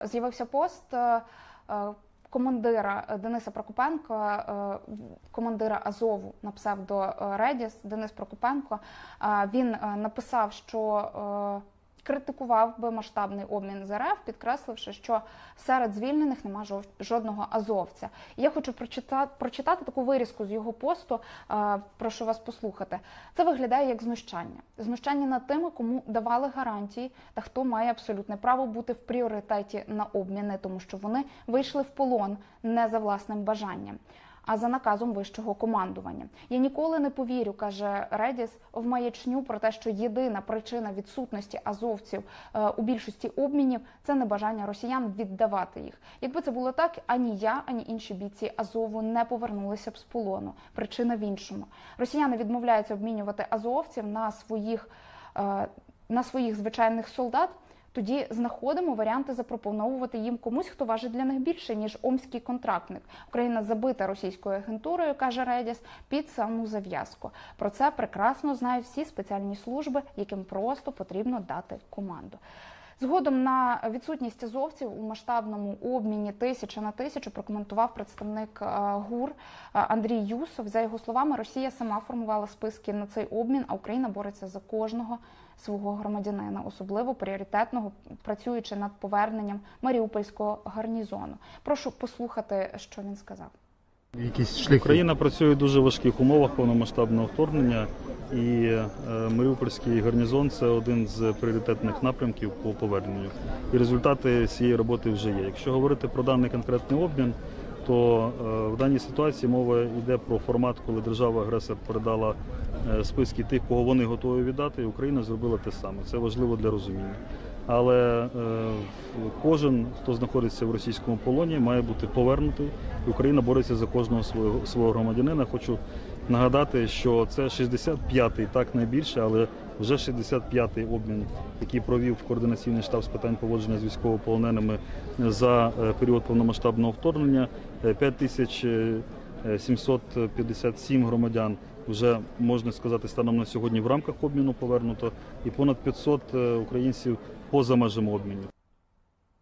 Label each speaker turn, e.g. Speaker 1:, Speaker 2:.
Speaker 1: З'явився пост е, е, командира Дениса Прокопенка, е, командира Азову на псевдо Редіс Денис Прокопенко. Він написав, що критикував би масштабний обмін з РФ, підкресливши, що серед звільнених нема жодного азовця. Я хочу прочитати, прочитати таку вирізку з його посту. е, Прошу вас послухати. Це виглядає як знущання. Знущання над тими, кому давали гарантії, та хто має абсолютне право бути в пріоритеті на обміни, тому що вони вийшли в полон не за власним бажанням. А за наказом вищого командування я ніколи не повірю, каже Редіс, в маячню про те, що єдина причина відсутності азовців е, у більшості обмінів це небажання росіян віддавати їх. Якби це було так, ані я, ані інші бійці Азову не повернулися б з полону. Причина в іншому. Росіяни відмовляються обмінювати азовців на своїх, е, на своїх звичайних солдат. Тоді знаходимо варіанти запропоновувати їм комусь, хто важить для них більше ніж омський контрактник. Україна забита російською агентурою, каже Редіс, під саму зав'язку. Про це прекрасно знають всі спеціальні служби, яким просто потрібно дати команду. Згодом на відсутність азовців у масштабному обміні тисяча на тисячу прокоментував представник е, ГУР е, Андрій Юсов. За його словами, Росія сама формувала списки на цей обмін, а Україна бореться за кожного свого громадянина, особливо пріоритетного, працюючи над поверненням Маріупольського гарнізону. Прошу послухати, що він сказав.
Speaker 2: Якісь.
Speaker 3: Україна працює в дуже важких умовах повномасштабного вторгнення, і е, Маріупольський гарнізон це один з пріоритетних напрямків по поверненню. І результати цієї роботи вже є. Якщо говорити про даний конкретний обмін, то е, в даній ситуації мова йде про формат, коли держава-агресор передала е, списки тих, кого вони готові віддати, і Україна зробила те саме. Це важливо для розуміння. Але кожен, хто знаходиться в російському полоні, має бути повернутий. Україна бореться за кожного свого свого громадянина. Хочу нагадати, що це 65-й, так найбільше, але вже 65-й обмін, який провів координаційний штаб з питань поводження з військовополоненими за е, період повномасштабного вторгнення. Е, 5757 громадян вже можна сказати станом на сьогодні в рамках обміну повернуто, і понад 500 е, українців поза межами обмінів.